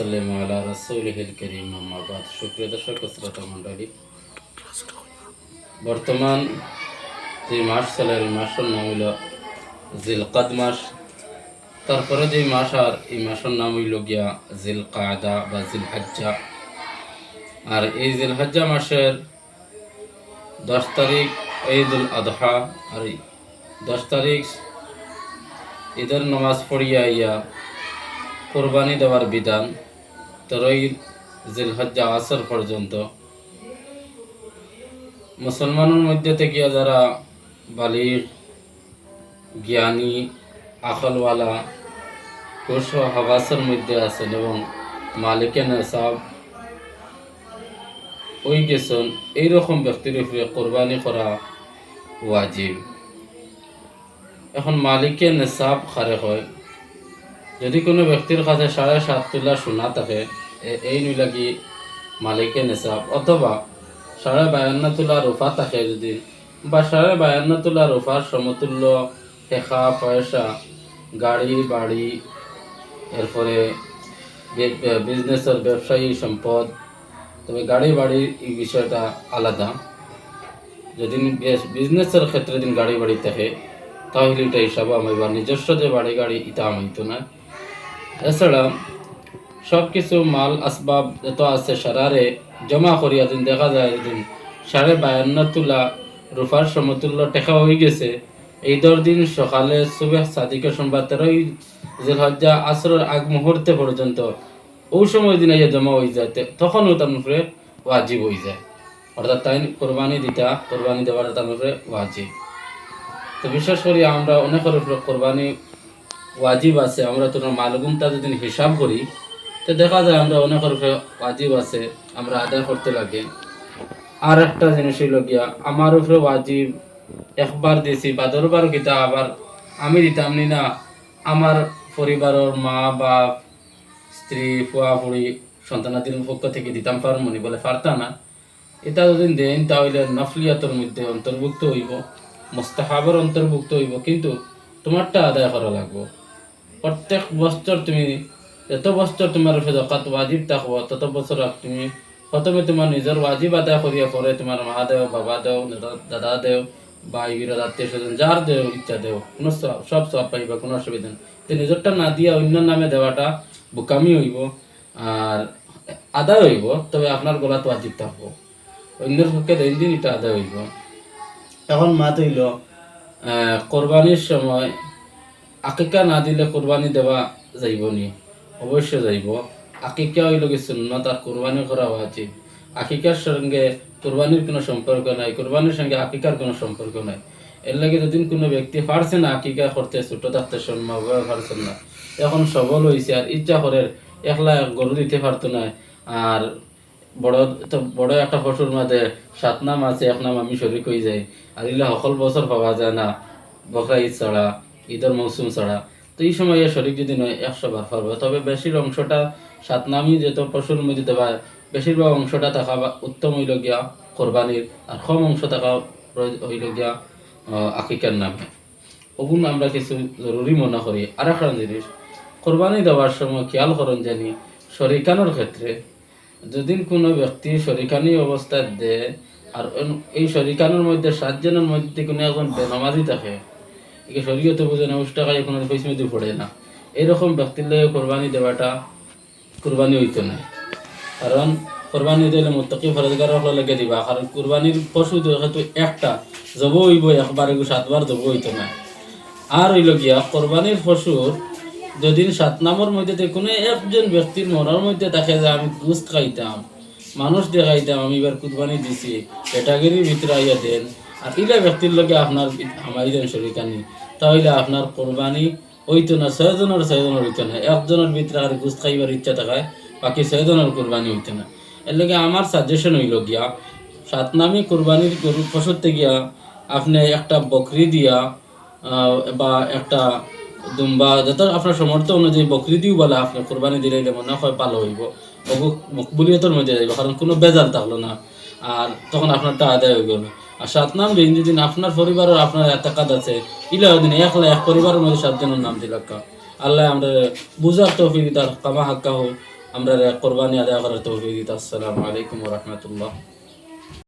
ওসাল্লাম আলা রাসূলিহিল কারীম, আম্মা সুপ্রিয় দর্শক শ্রোতা মণ্ডলী। বর্তমান যে মাস চলে এই মাসের নাম হইল জিলকাদ মাস। তারপরে যে মাস আর এই মাসের নাম হইল গিয়া জিল কাদা বা জিল হাজ্জা আর এই জিল হাজ্জা মাসের দশ তারিখ ঈদুল আদহা আর দশ তারিখ ঈদের নামাজ পড়িয়া ইয়া কোরবানি দেওয়ার বিধান। তেরোই জিলহজ্জা আসর পর্যন্ত। মুসলমানের মধ্যে থেকে যারা বালির জ্ঞানী আকলওয়ালা কুশ ও হাবাসের মধ্যে আছেন এবং মালিকে নেশাব ওই গেছেন এইরকম ব্যক্তির উপরে কোরবানি করা ওয়াজিব। এখন মালিকে নেশাব খারে হয়। যদি কোনো ব্যক্তির কাছে সাড়ে সাত তোলা সোনা থাকে এই নইলাগি মালিকে নেশাব অথবা সাড়ে বায়ান্ন তোলা রূপা থাকে যদি, বা সাড়ে বায়ান্ন তোলা রূপার সমতুল্য টেকা পয়সা গাড়ি বাড়ি এরপরে বিজনেসের ব্যবসায়ী সম্পদ, তবে গাড়ি বাড়ির এই বিষয়টা আলাদা। যদি বিজনেসের ক্ষেত্রে দিন গাড়ি বাড়ি থাকে, তাহলে এটা হিসাব আমি বা নিজস্ব যে বাড়ি গাড়ি এটা আমিতো না। এছাড়া সব কিছু মাল, আসবাব যত আছে সারারে জমা করিয়া দিন, দেখা যায় দিন, সাড়ে বায়ান্ন তুলা রূপার সমতুল্য টেকা হয়ে গেছে। এই দর দিন সকালে সুবেহ সাদিকে সোমবার তেরোই জিলহজ্জা আসরের আগ মুহূর্তে পর্যন্ত ওই সময় দিন আইয়া জমা হয়ে যায় তখনও তার উপরে ওয়াজিব হয়ে যায়। অর্থাৎ তাই কোরবানি দিতা, কোরবানি দেওয়ার তার উপরে ওয়াজিব। তো বিশেষ করে আমরা অনেকের উপরে কোরবানি ওয়াজিব আছে, আমরা তো মালগুমটা যদি হিসাব করি তো দেখা যায় আমরা অনেক উপরে ওয়াজিব আছে, আমরা আদায় করতে লাগে। আর একটা জিনিস হইল গিয়া, আমার উপরে ওয়াজিব একবার দিয়েছি বা দরবার গীতা আবার আমি দিতাম নি না, আমার পরিবারের মা, বাপ, স্ত্রী, ফুয়া ফুড়ি, সন্তানাদির পক্ষ থেকে দিতাম পারমনি বলে পারতা না। এটা যদি দেন তাহলে নফলিয়াতের মধ্যে অন্তর্ভুক্ত হইব, মোস্তাহাবের অন্তর্ভুক্ত হইব, কিন্তু তোমারটা আদায় করা লাগবো। প্রত্যেক বছর তুমি যত বছর তোমার জকাত ওয়াজিব থাকব তত বছর তুমি প্রথমে তোমার নিজের ওয়াজিব আদায় করিয়া পরে তোমার মা দেও বাবা দেও দাদা- দেও বা ইবির আত্মীয় স্বজন যার দেও ইচ্ছা দেও কোনো সব- সব পাইবা কোনো অসুবিধা নেই। তো নিজেরটা না দিয়া অন্য নামে দেওয়াটা বোকামি হইব আর আদায় হইব তবে আপনার গলাত ওয়াজিব থাকব। অন্যের পক্ষে দিন দিন এটা আদায় হইব। এখন মাত হইল আহ, কোরবানির সময় আকিকা না দিলে কোরবানি দেওয়া যাইব নি? অবশ্য যাইব। আকিকা হইল কি সুন্নত আর কোরবানি করা উচিত আকিকার সঙ্গে কোরবানির কোনো সম্পর্ক নাই, কোরবানির সঙ্গে আকিকার কোনো সম্পর্ক নাই। এর লাগে যদি কোনো ব্যক্তি পারছে না আকিকা করতে, ছোট থাকতে সম্ভব পারছেন না। এখন সবল হয়েছে আর ইচ্ছা করে একলা গরু দিতে পারতো না। আর বড়, তো বড় একটা ফসল মাঝে সাত নাম আছে, এক নাম আমি শরিক হয়ে যাই। আর ইলা সকল বছর পাওয়া যায় না বকরা ঈদ ছাড়া, ঈদের মৌসুম ছাড়া। তো এই সময় শরিক যদি নয়, একশো বার পারবে তবে বেশির অংশটা সাত নামই যেত ফসল মধ্যে দেওয়া বেশিরভাগ অংশটা থাকা বা উত্তম হইল গিয়া কোরবানির, আর কম অংশ থাকা হইল গিয়া আকিকার নামে। ওগুন আমরা কিছু জরুরি মনে করি। আর একটা জিনিস, কোরবানি দেওয়ার সময় খেয়াল করেন জানি, শরিকানোর ক্ষেত্রে যদি কোনো ব্যক্তি শরিকানি অবস্থায় দেয়, আর এই শরিকানোর মধ্যে সাতজনের মধ্যে কোনো এখন বেনামাজি থাকে একে শরীয়তে বুঝে না উস টাকায় কোনো পয়সা পড়ে না। এরকম ব্যক্তির লগে কোরবানি দেওয়াটা কোরবানি হইতো না। কারণ কোরবানি দিলে মোত্তাকি ফরজগার লেগে দিবা। কারণ কোরবানির পশু যেহেতু একটা জব হইব, একবার এগু সাতবার জব হইতো না। আর হইল গিয়া, কোরবানির পশুর যদি সাত নামের মধ্যে কোনো একজন ব্যক্তির মনের মধ্যে থাকে যে আমি গুস্ত খাইতাম, মানুষ দেখাইতাম, আমি এবার কুরবানি দিছি ক্যাটাগরির ভিতরে আইয়া দেন। আর ইলা ব্যক্তির লগে আপনার আমাই দেন শরীকানি তাহলে আপনার কোরবানি হইতো না ছয়জনের ছয়জনের হইতো না। একজনের ভিতরে আর গুস্ত খাইবার ইচ্ছা থাকায় বাকি ছয়জনের কোরবানি হইতো না। এর লগে আমার সাজেশন হইল গিয়া সাত নামে কোরবানির গরু ফসরতে গিয়া আপনি একটা বকরি দিয়া বা একটা দুম্বা, যত আপনার সমর্থ অনুযায়ী বকরি দিও বলে আপনি কোরবানি দিলে মনে হয় ভালো হইব। মকবুলিয়তের মধ্যে যাইব, কারণ কোনো বেজাল থাকল না। আর তখন আপনারটা আদায় হয়ে গেল আর সাত নাম দিন যেদিন আপনার পরিবারের আপনার এতাকাত আছে ইলা দিন একলা এক পরিবারের মধ্যে সাতজনের নাম দিলাক্কা আল্লাহ আমরা বুঝার তৌফিক দিতার কামা হাক্কা হোক। আমরা কোরবানি আদায় করার তৌফিক দিত আসসালামু আলাইকুম রহমতুল্লাহ।